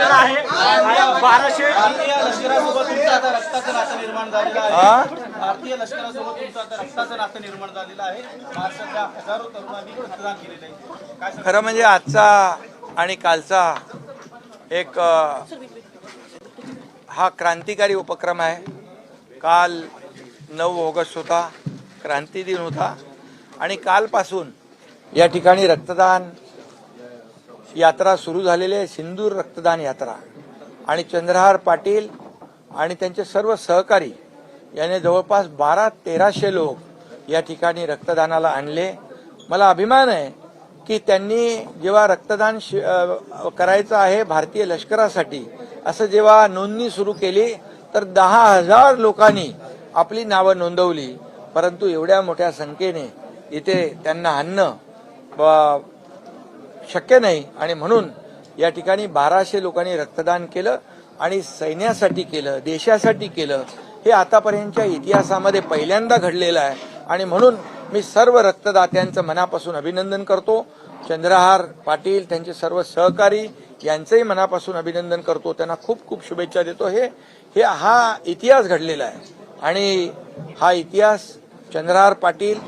केलेला आहे. बाराशे भारतीय लष्करासोबत तुमचं आता रक्ताचं नातं निर्माण झालेलं आहे. भारतीय लष्करासोबत तुमचं आता रक्ताचं नातं निर्माण झालेलं आहे. महाराष्ट्रातल्या हजारो तरुणांनी केलेलं आहे. काय? खरं म्हणजे आजचा आणि कालचा एक अ, हा क्रांतिकारी उपक्रम आहे. काल नऊ ऑगस्ट होता क्रांती दिन होता. आणि कालपासून या ठिकाणी रक्तदान यात्रा सुरू झालेली आहे सिंदूर रक्तदान यात्रा. आणि चंद्रहार पाटील आणि त्यांचे सर्व सहकारी याने जवळपास बारा तेराशे लोक या ठिकाणी रक्तदानाला आणले. मला अभिमान आहे की त्यांनी जेव्हा रक्तदान शि- करायचं आहे भारतीय लष्करासाठी असं जेव्हा नोंदणी सुरू केली तर दहा हजार लोकांनी आपली नावं नोंदवली. परंतु एवढ्या मोठ्या संख्येने इथे त्यांना आणणं शक्य नाही. आणि म्हणून या ठिकाणी बाराशे लोकांनी रक्तदान केलं आणि सैन्यासाठी केलं देशासाठी केलं. हे आतापर्यंतच्या इतिहासामध्ये पहिल्यांदा घडलेलं आहे. आणि म्हणून मी सर्व रक्तदात्यांचं मनापासून अभिनंदन करतो. चंद्रहार पाटील त्यांचे सर्व सहकारी यांचंही मनापासून अभिनंदन करतो. त्यांना खूप खूप शुभेच्छा देतो. हे हे हा इतिहास घडलेला आहे. आणि हा इतिहास चंद्रहार पाटील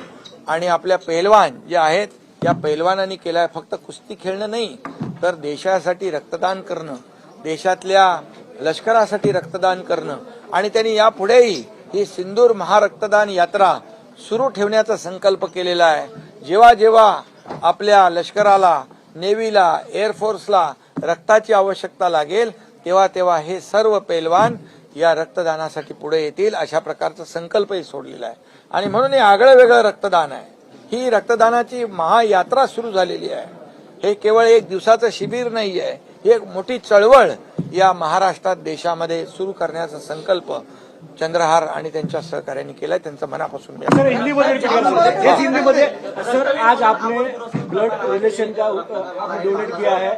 आणि आपल्या पेहलवान जे आहेत या पैलवानांनी केलाय. फक्त कुस्ती खेळणं नाही तर देशासाठी रक्तदान करणं देशातल्या लष्करासाठी रक्तदान करणं आणि त्यांनी यापुढेही ही सिंदूर महारक्तदान यात्रा सुरू ठेवण्याचा संकल्प केलेला आहे. जेव्हा जेव्हा आपल्या लष्कराला नेव्हीला एअरफोर्सला रक्ताची आवश्यकता लागेल तेव्हा तेव्हा हे सर्व पैलवान या रक्तदानासाठी पुढे येतील अशा प्रकारचा संकल्पही सोडलेला आहे. आणि म्हणून हे आगळं वेगळं रक्तदान आहे. ही रक्तदानाची महायात्रा सुरू झालेली आहे. हे केवळ एक दिवसाचं शिबिर नाही आहे ही एक मोठी चळवळ या महाराष्ट्रात देशामध्ये सुरू करण्याचा संकल्प चंद्रहार आणि त्यांच्या सहकार्यांनी केलाय त्यांचं मनापासून सर हिंदी मध्ये repeat कर सकते हैं? इस हिंदी मध्ये सर आज आपने ब्लड रिलेशन का डोनेट किया है.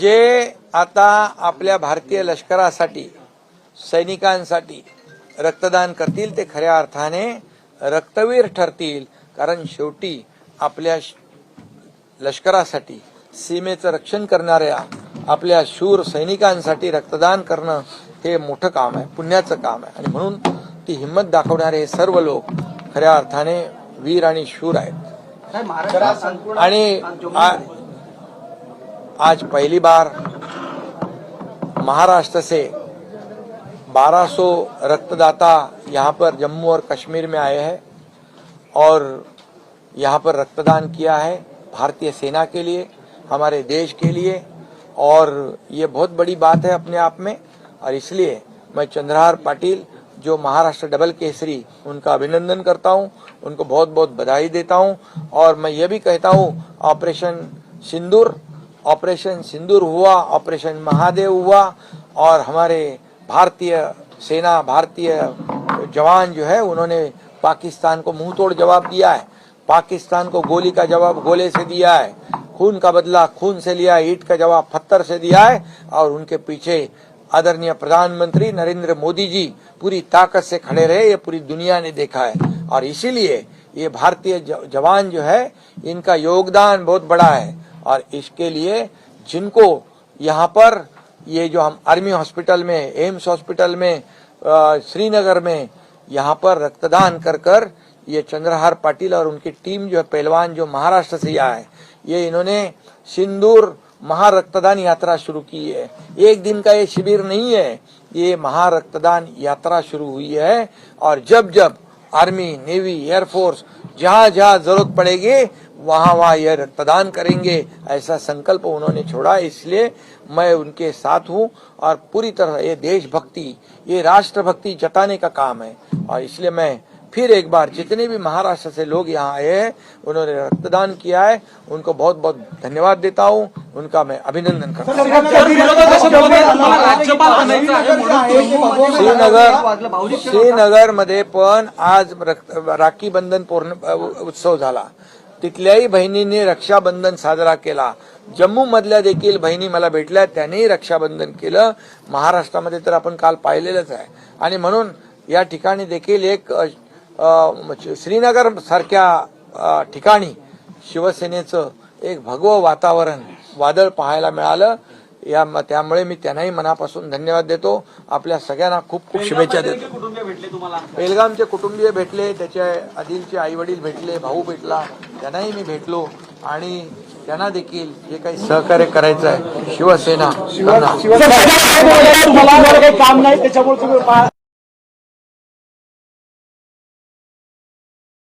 जे आता आपल्या भारतीय लष्करासाठी सैनिकांसाठी रक्तदान करतील ते खऱ्या अर्थाने रक्तवीर ठरतील. कारण शेवटी आपल्या लष्करासाठी सीमेचं रक्षण करणाऱ्या आपल्या शूर सैनिकांसाठी रक्तदान करणं हे मोठं काम आहे पुण्याचं काम आहे. आणि म्हणून ती हिंमत दाखवणारे हे सर्व लोक खऱ्या अर्थाने वीर आणि शूर आहेत. आणि आज पहली बार महाराष्ट्र से 1200 रक्तदाता यहाँ पर जम्मू और कश्मीर में आए हैं और यहाँ पर रक्तदान किया है भारतीय सेना के लिए, हमारे देश के लिए। और ये बहुत बड़ी बात है अपने आप में। और इसलिए मैं चंद्रहार पाटिल, जो महाराष्ट्र डबल केसरी, उनका अभिनंदन करता हूँ, उनको बहुत बहुत बधाई देता हूँ। और मैं ये भी कहता हूँ, ऑपरेशन सिंदूर ऑपरेशन सिंदूर हुआ, ऑपरेशन महादेव हुआ, और हमारे भारतीय सेना, भारतीय जवान जो है, उन्होंने पाकिस्तान को मुँह तोड़ जवाब दिया है। पाकिस्तान को गोली का जवाब गोले से दिया है। खून का बदला खून से लिया, ईट का जवाब पत्थर से दिया है और उनके पीछे आदरणीय प्रधानमंत्री नरेंद्र मोदी जी पूरी ताकत से खड़े रहे, ये पूरी दुनिया ने देखा है। और इसीलिए ये भारतीय जवान जो है, इनका योगदान बहुत बड़ा है। और इसके लिए जिनको यहाँ पर ये जो हम आर्मी हॉस्पिटल में, एम्स हॉस्पिटल में श्रीनगर में यहाँ पर रक्तदान कर कर ये चंद्रहार पाटिल और उनकी टीम जो है, पहलवान जो महाराष्ट्र से है ये इन्होंने सिंदूर महारक्तदान यात्रा शुरू की है। एक दिन का ये शिविर नहीं है, ये महारक्तदान यात्रा शुरू हुई है और जब जब आर्मी, नेवी एयरफोर्स जहाँ जहाँ ज़रूरत पड़ेगी वहाँ वहाँ यह रक्तदान करेंगे, ऐसा संकल्प उन्होंने छोड़ा। इसलिए मैं उनके साथ हूँ और पूरी तरह ये देशभक्ति, ये राष्ट्रभक्ति जताने का काम है। और इसलिए मैं फिर एक बार जितने भी महाराष्ट्र से लोग यहाँ आए हैं, उन्होंने रक्तदान किया है। उनको बहुत बहुत धन्यवाद देता हूँ। उनका मैं अभिनंदन करता हूँ। श्रीनगर श्रीनगर मध्ये पण आज राखी बंधन पौर्ण, उत्सव झाला। तिथल्याही बहिणींनी रक्षाबंधन साजरा केला. जम्मू मधल्या देखील बहिणी मला भेटल्या त्यांनीही रक्षाबंधन केलं. महाराष्ट्रामध्ये तर आपण काल पाहिलेलंच आहे. आणि म्हणून या ठिकाणी देखील एक म्हणजे श्रीनगर सारख्या ठिकाणी शिवसेनेचं एक भगवं वातावरण वादळ पाहायला मिळालं. या त्यामुळे मी त्यांनाही मनापासून धन्यवाद देतो. आपल्या सगळ्यांना खूप खूप शुभेच्छा देतो. बेलगामचे कुटुंबीय भेटले त्याचे आदिलचे आई वडील भेटले भाऊ भेटला. त्यांनाही मी भेटलो आणि त्यांना देखील जे काही सहकार्य करायचं आहे शिवसेना काम नाही त्याच्यामुळे